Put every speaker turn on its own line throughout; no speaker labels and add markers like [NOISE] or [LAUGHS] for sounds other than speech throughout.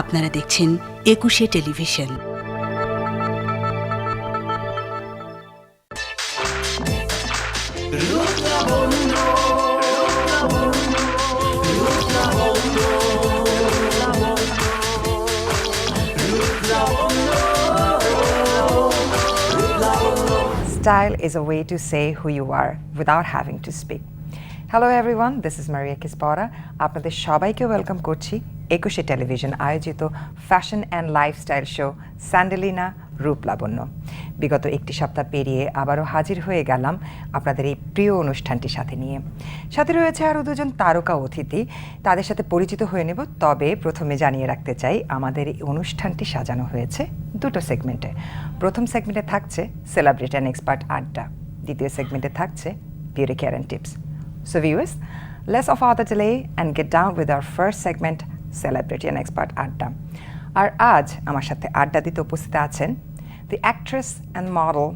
আপনারা দেখছেন একুশে television
Style is a way to say who you are without having to speak. Hello everyone this is Maria কিসপরা আপনাদের সবাইকে welcome করছি একুশে টেলিভিশন আয়োজিত ফ্যাশন অ্যান্ড লাইফস্টাইল শো স্যান্ডেলিনা রূপ লাবণ্য বিগত একটি সপ্তাহ পেরিয়ে আবারও হাজির হয়ে গেলাম আপনাদের এই প্রিয় অনুষ্ঠানটির সাথে নিয়ে। সাথে রয়েছে আরও দুজন তারকা অতিথি। তাদের সাথে পরিচিত হয়ে নেব, তবে প্রথমে জানিয়ে রাখতে চাই, আমাদের এই অনুষ্ঠানটি সাজানো হয়েছে দুটো সেগমেন্টে প্রথম সেগমেন্টে থাকছে সেলিব্রিটি অ্যান্ড এক্সপার্ট আড্ডা। দ্বিতীয় সেগমেন্টে থাকছে beauty care and tips So, viewers, less of other delay and get down with our first segment, Celebrity and Expert আড্ডা আর আজ আমার সাথে আড্ডা দিতে উপস্থিত আছেন the actress and model,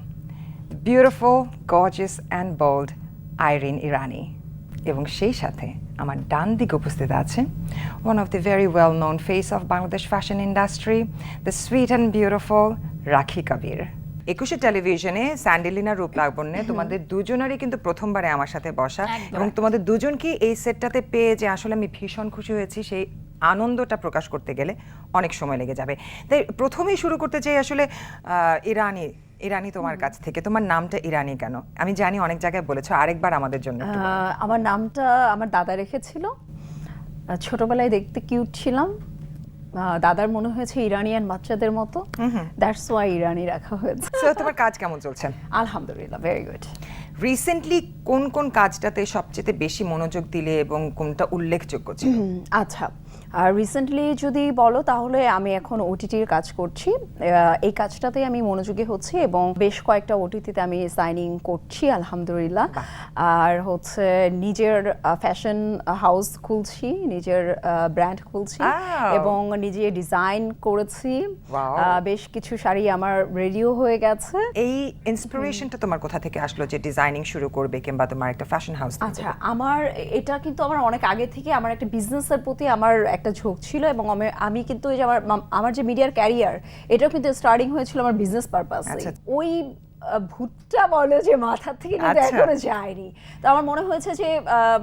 the beautiful, gorgeous and bold Irene Irani এবং সেই সাথে আমার ডান দিকে উপস্থিত আছেন one of the very well known face of Bangladesh fashion industry, the sweet and beautiful রাখি কবির একুশে টেলিভিশনে স্যান্ডেলিনা রূপ লাবণ্যে তোমাদের দুজনেরই কিন্তু প্রথমবারে আমার সাথে বসা এবং তোমাদের দুজনকে এই সেটটাতে পেয়ে যে আসলে আমি ভীষণ খুশি হয়েছি সেই আনন্দটা প্রকাশ করতে গেলে অনেক সময় লেগে যাবে। তাই প্রথমেই শুরু করতে চাই আসলে আহ, ইরানি ইরানি তোমার কাছ থেকে। তোমার নামটা ইরানি কেন? আমি জানি অনেক জায়গায় বলেছ আরেকবার আমাদের জন্য
আমার নামটা আমার দাদা রেখেছিল। ছোটবেলায় দেখতে কিউট ছিলাম। দাদার মনে হয়েছে ইরানিয়ান বাচ্চাদের মতো। দ্যাটস ওয়াই ইরানি রাখা হয়েছে।
সো তোমার কাজ কেমন চলছে?
আলহামদুলিল্লাহ ভেরি গুড
রিসেন্টলি কোন কোন কাজটাতে সবচেয়ে বেশি মনোযোগ দিলে এবং কোনটা উল্লেখযোগ্য ছিল?
আচ্ছা। আর রিসেন্টলি যদি বলো তাহলে আমি এখন ওটিটির কাজ করছি। এই কাজটাতে আমি মনোযোগী হচ্ছি এবং বেশ কয়েকটা ওটিটিতে আমি সাইনিং করছি আলহামদুলিল্লাহ। আর হচ্ছে নিজের ফ্যাশন হাউস খুলছি নিজের ব্র্যান্ড খুলছি এবং নিজে ডিজাইন করেছি। বেশ কিছু শাড়ি আমার রেডিও হয়ে গেছে।
এই ইন্সপিরেশনটা তোমার কোথা থেকে আসলো যে ডিজাইনিং শুরু করবে কিংবা তোমার একটা ফ্যাশন হাউস
আচ্ছা আমার এটা কিন্তু আমার অনেক আগে থেকে আমার একটা বিজনেসের প্রতি আমার একটা ঝোঁক ছিল এবং আমি- আমি কিন্তু আমার আমার যে মিডিয়ার ক্যারিয়ার এটাও কিন্তু স্টার্টিং হয়েছিল আমার বিজনেস পারপাস
আচ্ছা।
ওই ভূতটা বলে যে মাথার থেকে কিন্তু
আচ্ছা।
এখনও যায়নি। তো আমার মনে হয়েছে যে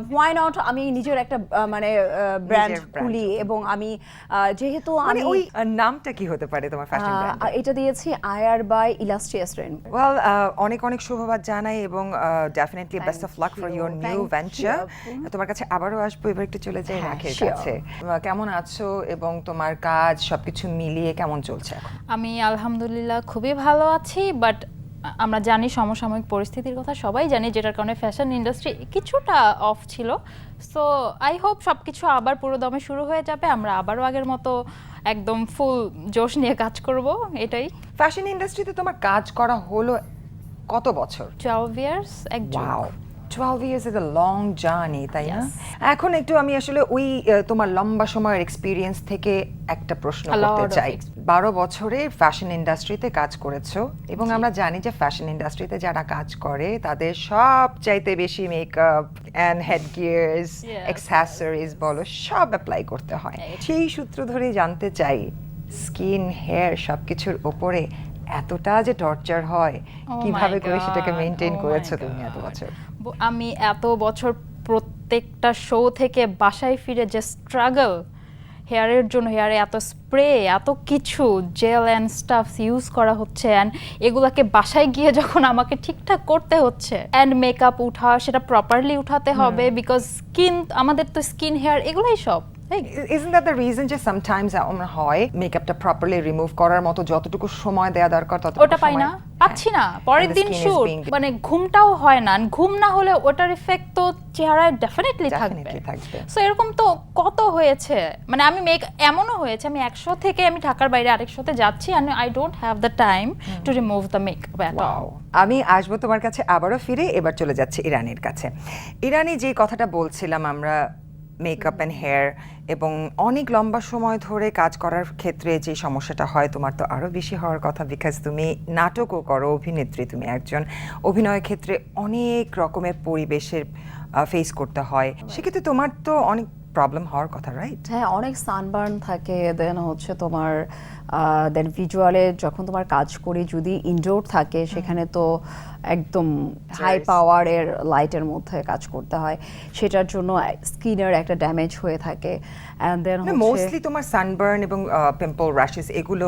হোয়াই নট আমি নিজের একটা মানে ব্র্যান্ড খুলি এবং আমি আহ, যেহেতু
মানে
আমি
ওই নামটা কি হতে পারে তোমার ফ্যাশন ব্র্যান্ড
এটা দিয়েছি আয়ার বাই ইলাস্ট্রিয়াস রেনবো
ওয়েল অনেক অনেক শুভবাদ জানাই এবং definitely best
of
luck for
your
new
venture
তোমার কাছে আবারও আসব এবার একটু চলে যাই
হ্যাঁ,
রাখের কাছে। কেমন আছো এবং তোমার কাজ সবকিছু মিলিয়ে কেমন চলছে
আমি আলহামদুলিল্লাহ খুবই ভালো আছি বাট আমরা জানি সমসাময়িক পরিস্থিতির কথা সবাই জানি যেটার কারণে ফ্যাশন ইন্ডাস্ট্রি কিছুটা অফ ছিল। সো আই হোপ সব কিছু আবার পুরো দমে শুরু হয়ে যাবে। আমরা আবারও আগের মতো একদম ফুল জোশ নিয়ে কাজ করব এটাই।
ফ্যাশন ইন্ডাস্ট্রিতে তোমার কাজ করা হলো কত বছর?
টুয়েলভ ইয়ার্স এক
twelve years is a long journey তাই না? এখন একটু আমি আসলে ওই তোমার লম্বা সময়ের এক্সপিরিয়েন্স থেকে একটা প্রশ্ন করতে চাই. বারো বছরে ফ্যাশন ইন্ডাস্ট্রিতে কাজ করেছ এবং আমরা জানি যে ফ্যাশন ইন্ডাস্ট্রিতে যারা কাজ করে তাদের সব চাইতে বেশি makeup and head
gears.
Accessories বলো সব অ্যাপ্লাই করতে হয়। সেই সূত্র ধরে জানতে চাই স্কিন হেয়ার সবকিছুর ওপরে এতটা যে টর্চার হয়
Oh
কীভাবে করে সেটাকে মেনটেন
oh
করেছ তুমি এত বছর?
আমি এত বছর প্রত্যেকটা শো থেকে বাসায় ফিরে যে স্ট্রাগল হেয়ারের জন্য হেয়ারে এত স্প্রে এত কিছু জেল অ্যান্ড স্টাফস ইউজ করা হচ্ছে অ্যান্ড এগুলাকে বাসায় গিয়ে যখন আমাকে ঠিকঠাক করতে হচ্ছে অ্যান্ড মেকআপ উঠা সেটা প্রপারলি উঠাতে হবে বিকজ স্কিন আমাদের তো স্কিন হেয়ার এগুলাই সব।
ইজন্ট দ্যাট দ্য রিজন যে সামটাইমস এমন হয় মেকআপটা প্রপারলি রিমুভ করার মতো যতটুকু সময় দেওয়া দরকার ততটুকু
ওটা পাই না পাচ্ছি না। পরের দিন শুট মানে ঘুমটাও হয় না ঘুম না হলে ওটার ইফেক্ট তো চেহারায় ডেফিনেটলি থাকবে। সো এরকম তো কত হয়েছে? মানে আমি মেক এমনও হয়েছে আমি একশো থেকে আমি ঢাকার বাইরে আরেকশোতে যাচ্ছি and I don't have the time to remove the
makeup আমি আসব তোমার কাছে আবারও ফিরে এবার চলে যাচ্ছে ইরানির কাছে। ইরানি যে কথাটা বলছিলাম আমরা মেকআপ অ্যান্ড হেয়ার এবং অনেক লম্বা সময় ধরে কাজ করার ক্ষেত্রে যে সমস্যাটা হয় তোমার তো আরও বেশি হওয়ার কথা বিকজ তুমি নাটকও করো অভিনেত্রী তুমি একজন। অভিনয়ের ক্ষেত্রে অনেক রকমের পরিবেশের ফেস করতে হয়। সেক্ষেত্রে তোমার তো অনেক প্রবলেম হওয়ার কথা রাইট
হ্যাঁ অনেক সানবার্ন থাকে দেন হচ্ছে তোমার দেন ভিজুয়ালে যখন তোমার কাজ করি যদি ইনডোর থাকে সেখানে তো একদম হাই পাওয়ারের লাইটের মধ্যে কাজ করতে হয়। সেটার জন্য স্কিনের একটা ড্যামেজ হয়ে থাকে। অ্যান্ড দেন
মোস্টলি তোমার সানবার্ন এবং পিম্পল র্যাশেস এগুলো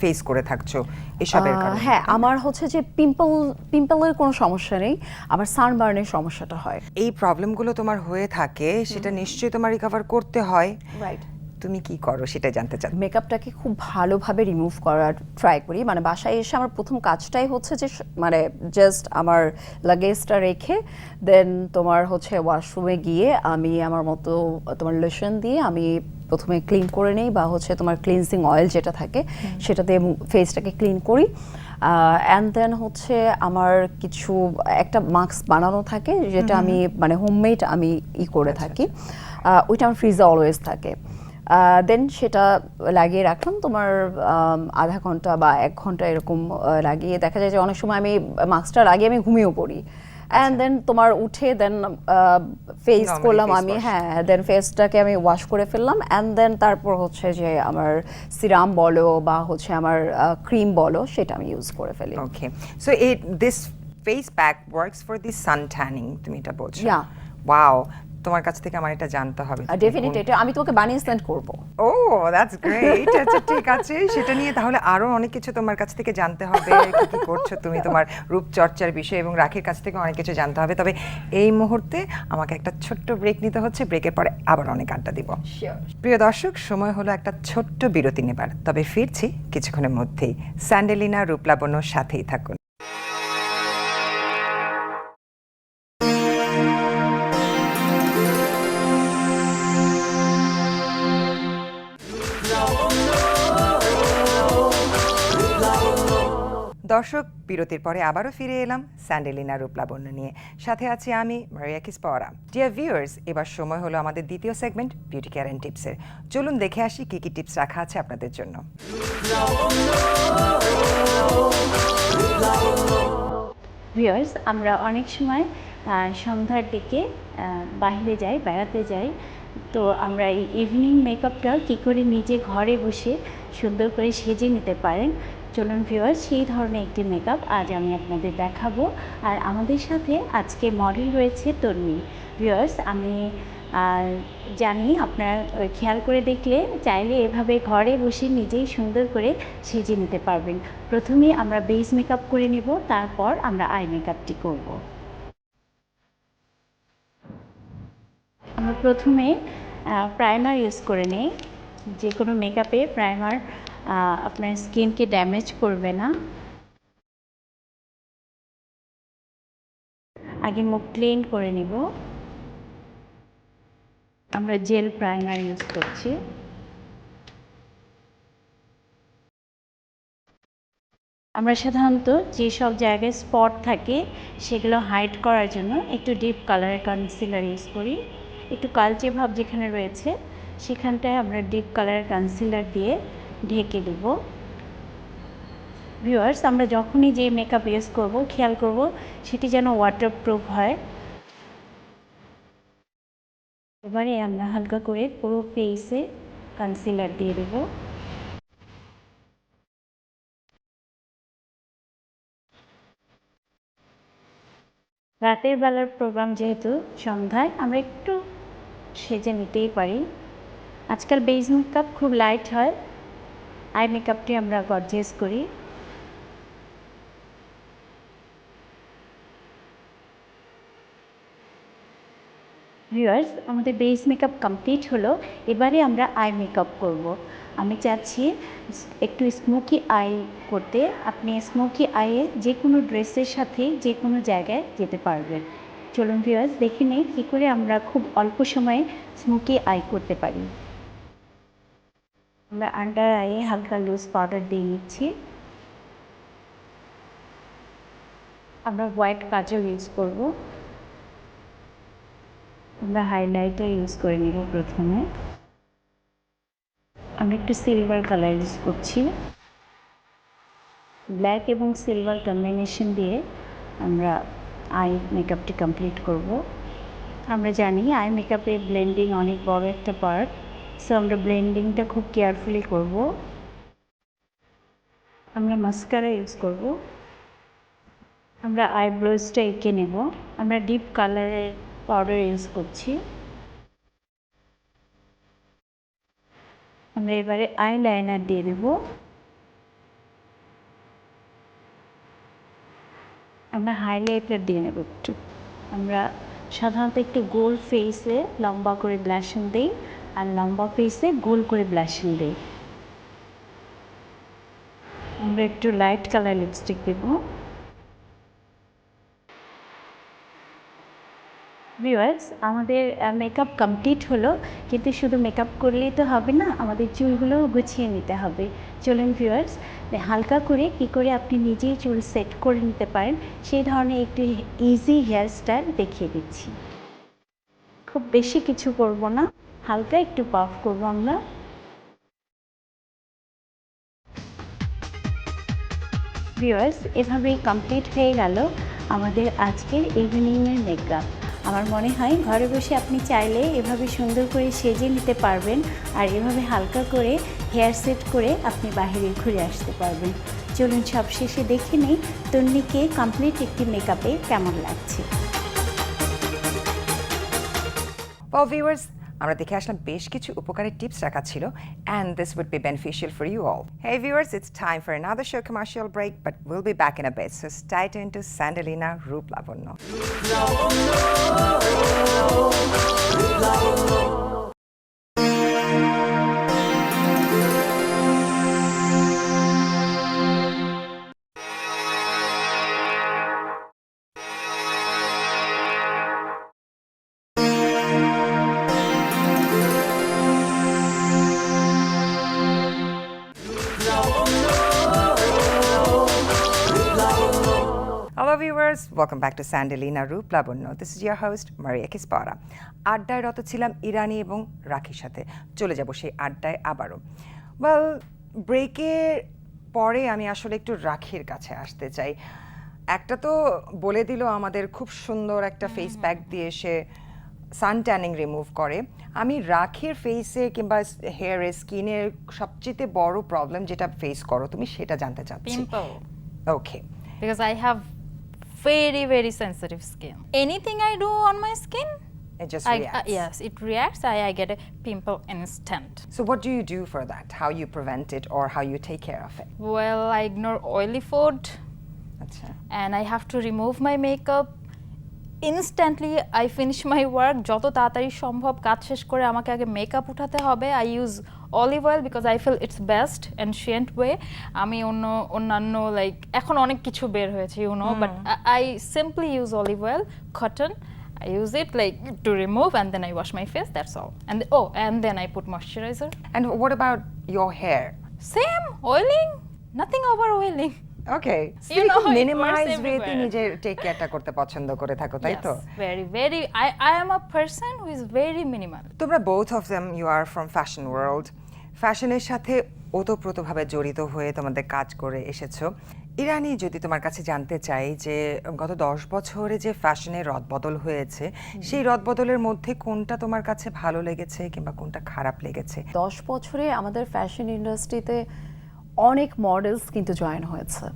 ফেস করে থাকছো এসবের কারণে
হ্যাঁ আমার হচ্ছে যে পিম্পল পিম্পলের কোনো সমস্যা নেই। আমার সানবার্নের সমস্যাটা হয়।
এই প্রবলেমগুলো তোমার হয়ে থাকে সেটা নিশ্চয়ই তোমার রিকভার করতে হয়।
রাইট
তুমি কি করো সেটা জানতে চাই
মেকআপটাকে খুব ভালোভাবে রিমুভ করার ট্রাই করি। মানে বাসায় এসে আমার প্রথম কাজটাই হচ্ছে যে মানে জাস্ট আমার লাগেজটা রেখে দেন তোমার হচ্ছে ওয়াশরুমে গিয়ে আমি আমার মতো তোমার লোশন দিয়ে আমি প্রথমে ক্লিন করে নেই বা হচ্ছে তোমার ক্লিনজিং অয়েল যেটা থাকে সেটা দিয়ে ফেসটাকে ক্লিন করি। অ্যান্ড দেন হচ্ছে আমার কিছু একটা মাস্ক বানানো থাকে যেটা আমি মানে হোমমেড আমি ই করে থাকি। ওইটা আমার ফ্রিজে অলওয়েজ থাকে। দেন সেটা লাগিয়ে রাখলাম। তোমার আধা ঘণ্টা বা এক ঘণ্টা এরকম লাগিয়ে দেখা যায় যে অনেক সময় আমি মাস্কটা লাগিয়ে আমি ঘুমিয়েও পড়ি। অ্যান্ড দেন তোমার উঠে দেন ফেস করলাম আমি হ্যাঁ দেন ফেসটাকে আমি ওয়াশ করে ফেললাম। অ্যান্ড দেন তারপর হচ্ছে যে আমার সিরাম বলো বা হচ্ছে আমার ক্রিম বলো সেটা আমি ইউজ করে ফেলি।
Okay so it this face pack works for the sun tanning তুমি এটা বলছো. ওয়াও তোমার কাছ থেকে আমার এটা জানতে হবে। তুমি
ডেফিনেটলি এটা আমি তোমাকে বানিয়ে সেন্ড করব।
ও দ্যাটস গ্রেট আচ্ছা ঠিক আছে সেটা নিয়ে তাহলে আরও অনেক কিছু তোমার কাছ থেকে জানতে হবে কি কি করছ তুমি তোমার রূপচর্চার বিষয়ে এবং রাখির কাছ থেকে অনেক কিছু জানতে হবে। তবে এই মুহূর্তে আমাকে একটা ছোট্ট ব্রেক নিতে হচ্ছে ব্রেকের পরে আবার অনেক আড্ডা দিব। প্রিয় দর্শক সময় হলো একটা ছোট্ট বিরতি নেবার। তবে ফিরছি কিছুক্ষণের মধ্যেই। স্যান্ডেলিনা রূপলাবণ্যর সাথেই থাকুন। দর্শক, বিরতির পরে আবারও ফিরে এলাম স্যান্ডেলিনা রূপলাবণ্য নিয়ে। সাথে আছি আমি, মারিয়া কিসপরা ডিয়ার ভিউয়ার্স এবার সময় হলো আমাদের দ্বিতীয় সেগমেন্ট বিউটি কেয়ার অ্যান্ড টিপসের চলুন দেখে আসি কী কী টিপস রাখা আছে আপনাদের জন্য।
ভিউয়ার্স আমরা অনেক সময় সন্ধ্যার দিকে বাইরে যাই, বেড়াতে যাই। তো আমরা এই ইভিনিং মেকআপটা কী করে নিজে ঘরে বসে সুন্দর করে সেজে নিতে পারেন? চলুন ভিউয়ার্স সেই ধরনের একটি মেকআপ আজ আমি আপনাদের দেখাবো। আর আমাদের সাথে আজকে মডেল রয়েছে তন্মি। ভিওয়ার্স আমি জানি আপনারা খেয়াল করে দেখলে চাইলে এভাবে ঘরে বসে নিজেই সুন্দর করে সেজে নিতে পারবেন। প্রথমে আমরা বেস মেকআপ করে নেব, তারপর আমরা আই মেকআপটি করব। আমরা প্রথমে প্রাইমার ইউজ করে নিই। যে কোনো মেকআপে প্রাইমার আপনার স্কিনকে ড্যামেজ করবে না। আগে মুখ ক্লিন করে নিব। আমরা জেল প্রাইমার ইউজ করছি। আমরা সাধারণত যেসব জায়গায় স্পট থাকে, সেগুলো হাইড করার জন্য একটু ডিপ কালারের কনসিলার ইউজ করি। একটু কালচে ভাব যেখানে রয়েছে, সেখানটায় আমরা ডিপ কালারের কনসিলার দিয়ে ঢেকে দেব। ভিউয়ার্স আমরা যখনই যে মেকআপ ইউজ করব, খেয়াল করব সেটি যেন ওয়াটারপ্রুফ হয়। এবারে আমরা হালকা করে পুরো ফেসে কনসিলার দিয়ে দেবো। রাতের বেলার প্রোগ্রাম যেহেতু সন্ধ্যায়, আমরা একটু সেজে নিতেই পারি। আজকাল বেজ মেকআপ খুব লাইট হয়। আই মেকআপটি আমরা গর্জিয়াস করি। ভিউয়ার্স, আমাদের বেস মেকআপ কমপ্লিট হলো। এবারে আমরা আই মেকআপ করব। আমি চাচ্ছি একটু স্মোকি আই করতে। আপনি স্মোকি আইয়ে যে কোনো ড্রেসের সাথে যে কোনো জায়গায় যেতে পারবেন। চলুন ভিউয়ার্স, দেখে নিই কী করে আমরা খুব অল্প সময়ে স্মোকি আই করতে পারি। আমরা আন্ডার আইয়ে হালকা লুজ পাউডার দিয়ে নিচ্ছি আমরা হোয়াইট কাজল ইউজ করব আমরা হাইলাইটার ইউজ করে নিব প্রথমে আমরা একটু সিলভার কালার ইউজ করছি ব্ল্যাক এবং সিলভার কম্বিনেশন দিয়ে আমরা আই মেকআপটি কমপ্লিট করব আমরা জানি আই মেকআপে ব্লেন্ডিং অনেক বড় একটা পার্ট সো আমরা ব্লেন্ডিংটা খুব কেয়ারফুলি করব। আমরা মাস্কারা ইউজ করব। আমরা আইব্রোজটা এঁকে নেব। আমরা ডিপ কালারের পাউডার ইউজ করছি। আমরা এবারে আই লাইনার দিয়ে দেব। আমরা হাইলাইটার দিয়ে নেব একটু। আমরা সাধারণত একটু গোল ফেসে লম্বা করে ব্লাশিং দিই। আর লম্বা ফেসে গোল করে ব্লাশিং দিই। আমরা একটু লাইট কালার লিপস্টিক দেব। ভিউয়ার্স আমাদের মেকআপ কমপ্লিট হলো, কিন্তু শুধু মেকআপ করলেই তো হবে না, আমাদের চুলগুলোও গুছিয়ে নিতে হবে। চলুন ভিউয়ার্স হালকা করে কি করে আপনি নিজেই চুল সেট করে নিতে পারেন, সেই ধরনের একটি ইজি হেয়ার স্টাইল দেখিয়ে দিচ্ছি। খুব বেশি কিছু করব না। হালকা একটু পাফ করব আমরা। ভিউয়ার্স এভাবেই কমপ্লিট হয়ে গেল আমাদের আজকের ইভিনিংয়ের মেকআপ আমার মনে হয় ঘরে বসে আপনি চাইলে এভাবে সুন্দর করে সেজে নিতে পারবেন আর এভাবে হালকা করে হেয়ার সেট করে আপনি বাইরে ঘুরে আসতে পারবেন। চলুন সব শেষে দেখে নিই তন্নিকে কমপ্লিট একটি মেকআপে কেমন লাগছে।
আমরা দেখে আসলাম বেশ কিছু উপকারী টিপস রাখা ছিল and this would be beneficial for you all. Hey viewers, it's time for another show commercial break, but we'll be back in a bit. So stay tuned to Sandalina Roop Lavorno. Hello viewers, welcome back to Sandalina Roop Lavorno. This is your host Maria Kispara. আড্ডায় রত ছিলাম ইরানি এবং রাখির সাথে। চলে যাব সেই আড্ডায় আবারও। ওয়েল ব্রেকের পরে আমি আসলে একটু রাখির কাছে আসতে চাই। একটা তো বলে দিল আমাদের খুব সুন্দর একটা ফেস প্যাক দিয়ে সে সান ট্যানিং রিমুভ করে। আমি রাখির ফেসে কিংবা হেয়ারে স্কিনের সবচেয়ে বড় প্রবলেম যেটা ফেস করো তুমি সেটা জানতে চাচ্ছি।
Pimple.
Okay
because I have very very sensitive skin. Anything I do on my skin,
It just
I, uh, yes, it reacts. I, I get a pimple instant.
So what do you do for that? How you prevent it or how you take care of it?
Well, I ignore oily food
আচ্ছা
and I have to remove my makeup. Instantly I finish my work যত তাড়াতাড়ি সম্ভব কাজ শেষ করে আমাকে আগে makeup উঠাতে হবে I use Olive oil because I feel it's best and way আমি অন্য অন্যান্য লাইক এখন অনেক কিছু বের হয়েছে you know but I simply use olive oil cotton I use it like to remove and then I wash my face. That's all. And oh, and then I put moisturizer.
And what about your hair?
Same oiling. Nothing over oiling.
Okay
You know,
ওয়েতে
everywhere.
Take কেয়ারটা করতে পছন্দ করে থাকো তাই তো
Yes, very, very. I, I am a person who is very minimal.
তোমরা both of them you are from fashion world ফ্যাশনের সাথে ওতপ্রোতভাবে জড়িত হয়ে তোমাদের কাজ করে এসেছ ইরানি যদি তোমার কাছে জানতে চাই যে গত দশ বছরে যে ফ্যাশনের রদবদল হয়েছে সেই রদবদলের মধ্যে কোনটা তোমার কাছে ভালো লেগেছে কিংবা কোনটা খারাপ লেগেছে
দশ বছরে আমাদের ফ্যাশন ইন্ডাস্ট্রিতে অনেক মডেলস কিন্তু জয়েন হয়েছে।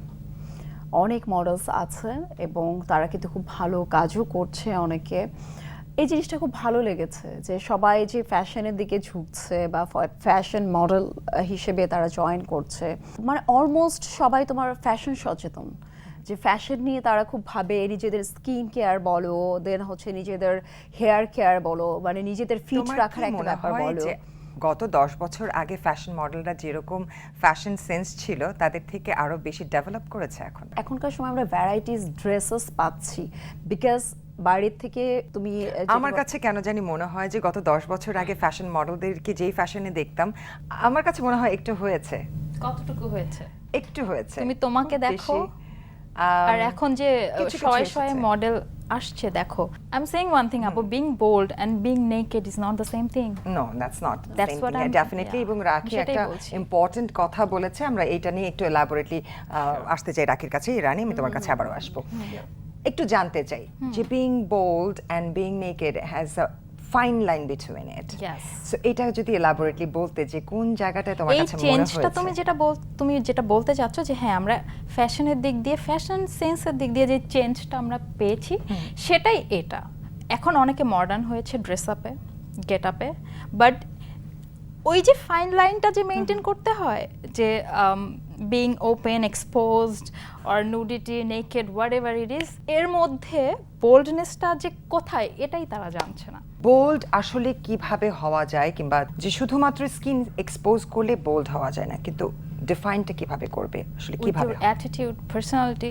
অনেক মডেলস আছে এবং তারা কিন্তু খুব ভালো কাজও করছে অনেকে। এই জিনিসটা খুব ভালো লেগেছে যে সবাই যে ফ্যাশনের দিকে ঝুঁকছে বা ফ্যাশন মডেল হিসেবে তারা জয়েন করছে। মানে অলমোস্ট সবাই তোমার ফ্যাশন সচেতন। যে ফ্যাশন নিয়ে তারা খুব ভাবে নিজেদের স্কিন কেয়ার বলো দেন হচ্ছে নিজেদের হেয়ার কেয়ার বলো মানে নিজেদের ফিট রাখার একটা ব্যাপার বলো।
গত দশ বছর আগে ফ্যাশন মডেলরা যেরকম ফ্যাশন সেন্স ছিল তাদের থেকে আরও বেশি ডেভেলপ করেছে এখন।
এখনকার সময় আমরা ভ্যারাইটিস ড্রেসেস পাচ্ছি। বিকজ বাড়ির থেকে তুমি
আমার কাছে কেন জানি মনে হয় যে গত দশ বছর আগে ফ্যাশন মডেলদেরকে যেই ফ্যাশনে দেখতাম আমার কাছে মনে হয় একটু হয়েছে।
কতটুকু হয়েছে?
একটু হয়েছে।
তুমি তোমাকে দেখো, আর এখন যে
কিছু
শয়ে। মডেল আসছে দেখো। I am saying one thing আপু being bold and being naked is not the same thing
No, that's not the
That's
same
what
thing.
I'm-
Definitely
yeah,
এবং রাখি একটা। ইম্পর্টেন্ট কথা বলেছে। আমরা এটা নিয়ে একটু এলাবোরেটলি আসতে চাই রাখির কাছে। রানি আমি তোমার কাছে আবারও আসব। একটু জানতে চাই যে being bold and being naked has a fine line between it
Yes.
So এটা যদি এলাবোরেটলি বলতে যে কোন জায়গাটায় তোমার
এই
কাছে মনে
চেঞ্জটা তুমি
হয়েছে?
যেটা বল তুমি যেটা বলতে চাচ্ছ যে হ্যাঁ আমরা ফ্যাশনের দিক দিয়ে ফ্যাশন সেন্সের দিক দিয়ে যে চেঞ্জটা আমরা পেয়েছি সেটাই এটা। এখন অনেকে মডার্ন হয়েছে ড্রেস আপে গেট আপে বাট ওই যে ফাইন লাইনটা যে মেনটেন করতে হয় যে being open exposed R nudity naked whatever it is এর মধ্যে বোল্ডনেসটা যে কোথায় এটাই তারা জানছে না।
বোল্ড আসলে কীভাবে হওয়া যায় কিংবা যে শুধুমাত্র স্কিন এক্সপোজ করলে বোল্ড হওয়া যায় না কিন্তু ডিফাইনটা কীভাবে করবে আসলে কীভাবে?
Attitude personality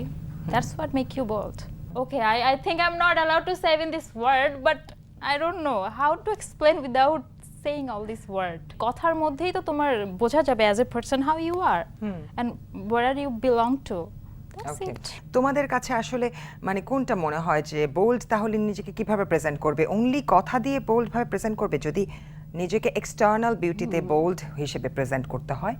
that's what make you bold okay I I think I am not allowed to save in this world but I don't know how to explain without saying all this word. কথার মধ্যেই তো তোমার বোঝা যাবে as a person how you are and where are you belong to.
তোমাদের কাছে আসলে মানে কোনটা মনে হয় যে বোল্ড তাহলে নিজেকে কীভাবে প্রেজেন্ট করবে? অনলি কথা দিয়ে বোল্ড ভাবে প্রেজেন্ট করবে যদি নিজেকে এক্সটার্নাল বিউটিতে বোল্ড হিসেবে প্রেজেন্ট করতে হয়।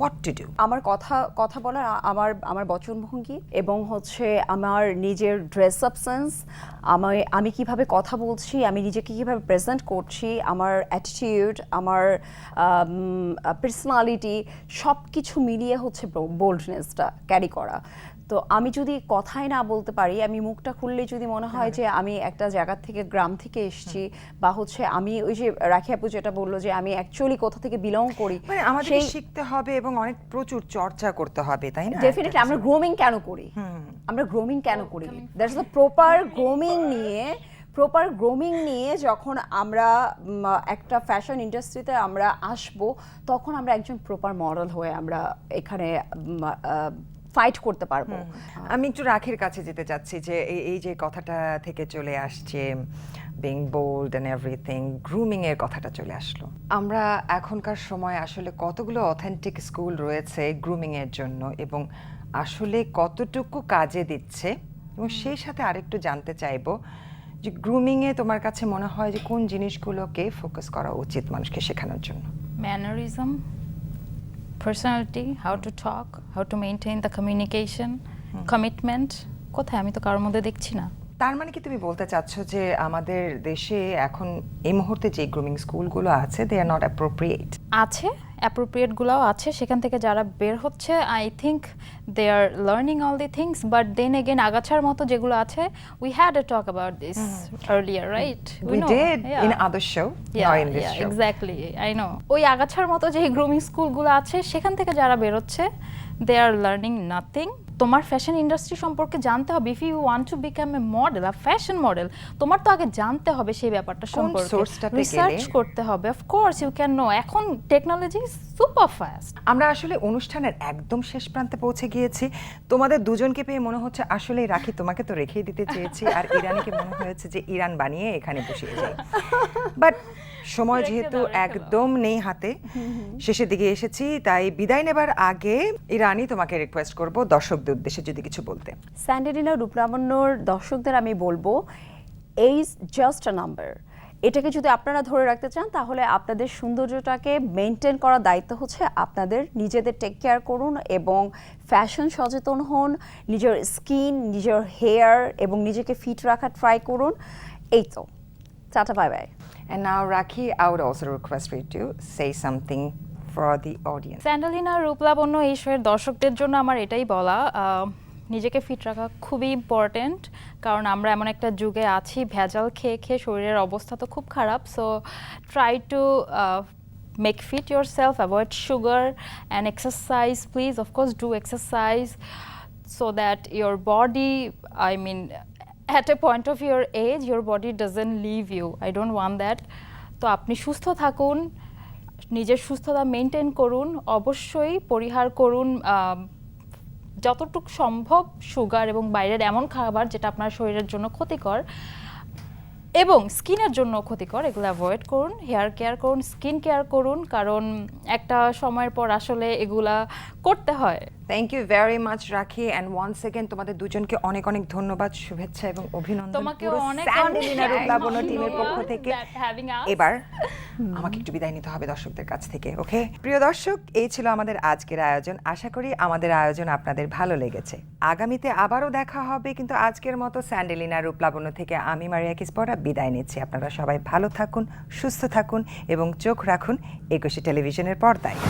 হোয়াট টু ডু
আমার কথা কথা বলার আমার আমার বচনভঙ্গি এবং হচ্ছে আমার নিজের ড্রেস আপ সেন্স আমি আমি কীভাবে কথা বলছি, আমি নিজেকে কীভাবে প্রেজেন্ট করছি, আমার অ্যাটিটিউড আমার পার্সোনালিটি সব কিছু মিলিয়ে হচ্ছে বোল্ডনেসটা ক্যারি করা। তো আমি যদি কথাই না বলতে পারি আমি মুখটা খুললে যদি মনে হয় যে আমি একটা জায়গা থেকে গ্রাম থেকে এসেছি বা হচ্ছে আমি ওই যে রাখি আপু যেটা বলল যে আমি অ্যাকচুয়ালি কোথা থেকে বিলং করি
মানে আমাদের শিখতে হবে এবং অনেক প্রচুর চর্চা করতে হবে তাই না?
ডেফিনেটলি আমরা গ্রোমিং কেন করি? আমরা গ্রোমিং কেন করি? দ্যাটস দ্য প্রপার গ্রোমিং নিয়ে প্রপার গ্রোমিং নিয়ে যখন আমরা একটা ফ্যাশন ইন্ডাস্ট্রিতে আমরা আসব তখন আমরা একজন প্রপার মডেল হয়ে আমরা এখানে ফাইট করতে পারব।
আমি একটু রাখের কাছে যেতে চাচ্ছি যে এই- যে কথাটা থেকে চলে আসছে being bold and everything grooming এর কথাটা চলে আসলো। আমরা এখনকার সময় আসলে কতগুলো অথেন্টিক স্কুল রয়েছে গ্রুমিং এর জন্য এবং আসলে কতটুকু কাজে দিচ্ছে এবং সেই সাথে আরেকটু জানতে চাইব যে গ্রুমিং এ তোমার কাছে মনে হয় যে কোন জিনিসগুলোকে ফোকাস করা উচিত মানুষকে শেখানোর জন্য?
Mannerism, personality, how to talk, how to maintain the communication, commitment. কোথায় আমি তো কারোর মধ্যে দেখছি না
তার মানে কি তুমি বলতে চাচ্ছ যে আমাদের দেশে এখন এই মুহূর্তে যে গ্রুমিং স্কুলগুলো আছে দে আর নট অ্যাপ্রোপ্রিয়েট
আছে অ্যাপ্রোপ্রিয়েটগুলোও আছে। সেখান থেকে যারা বের হচ্ছে I think they are learning all the things but then again আগাছার মতো যেগুলো আছে we had a talk about
this earlier right other show, not in this show.
Exactly I know ওই আগাছার মতো যে গ্রুমিং স্কুলগুলো আছে সেখান থেকে যারা বেরোচ্ছে দে আর লার্নিং নাথিং তোমার ফ্যাশন ইন্ডাস্ট্রি সম্পর্কে জানতে হবে। If you want to become a model a fashion model তোমার তো আগে জানতে হবে সেই ব্যাপারটা সম্পর্কে। রিসার্চ করতে হবে। Of course you can know এখন টেকনোলজি সুপার ফাস্ট
আমরা আসলে অনুষ্ঠানের একদম শেষ প্রান্তে পৌঁছে গিয়েছি। তোমাদের দুজনকে পেয়ে মনে হচ্ছে আসলে রাখি তোমাকে তো রেখেই দিতে চেয়েছি। আর ইরানিকে মনে হয়েছে যে ইরান বানিয়ে এখানে বসিয়ে যাই বাট [LAUGHS] সময় যেহেতু। একদম নেই হাতে শেষের দিকে এসেছি তাই বিদায় নেবার আগে ইরানি তোমাকে রিকোয়েস্ট করব দর্শকদের উদ্দেশ্যে যদি কিছু বলতে।
স্যান্ডেলিনা রূপরামণ্যর দর্শকদের আমি বলব এইজ জাস্ট আ নাম্বার এটাকে যদি আপনারা ধরে রাখতে চান তাহলে আপনাদের সৌন্দর্যটাকে মেনটেন করার দায়িত্ব হচ্ছে আপনাদের। নিজেদের টেক কেয়ার করুন এবং ফ্যাশন সচেতন হন নিজের স্কিন নিজের হেয়ার এবং নিজেকে ফিট রাখা ট্রাই করুন। এই তো। Tata bye bye
And now, Raki, I would also request you to say something for the audience.
Sandalina রূপলাবণ্য এই শোয়ের দর্শকদের জন্য আমার এটাই বলা নিজেকে ফিট রাখা খুবই ইম্পর্টেন্ট কারণ আমরা এমন একটা যুগে আছি ভেজাল খেয়ে খেয়ে শরীরের অবস্থা তো খুব খারাপ so try to make fit yourself avoid sugar and exercise please of course do exercise so that your body I mean at a point of your age, your body doesn't leave you. I don't want that. তো আপনি সুস্থ থাকুন, নিজের সুস্থতা maintain করুন, অবশ্যই পরিহার করুন যতটুকু সম্ভব সুগার এবং বাইরের এমন খাবার যেটা আপনার শরীরের জন্য ক্ষতিকর এবং স্কিনের জন্য ক্ষতিকর, এগুলো অ্যাভয়েড করুন হেয়ার কেয়ার করুন স্কিন কেয়ার করুন, কারণ একটা সময়ের পর আসলে এগুলা করতে হয়।
Thank you very much Rakhi and once second তোমাদের দুজনকে অনেক অনেক ধন্যবাদ শুভেচ্ছা এবং অভিনন্দন।
তোমাকেও
পুরো
অনেক
টিমের পক্ষ থেকে. এবার [LAUGHS] আমাকে একটু বিদায় নিতে হবে দর্শকদের কাছ থেকে ওকে? প্রিয় দর্শক এই ছিল আমাদের আজকের আয়োজন। আশা করি আমাদের আয়োজন আপনাদের ভালো লেগেছে। আগামীতে আবারও দেখা হবে কিন্তু আজকের মতো স্যান্ডেলিনা রূপলাবণ্য থেকে আমি মারিয়া কিসপরা বিদায় নিচ্ছি। আপনারা সবাই ভালো থাকুন সুস্থ থাকুন এবং চোখ রাখুন একুশে টেলিভিশনের পর্দায়।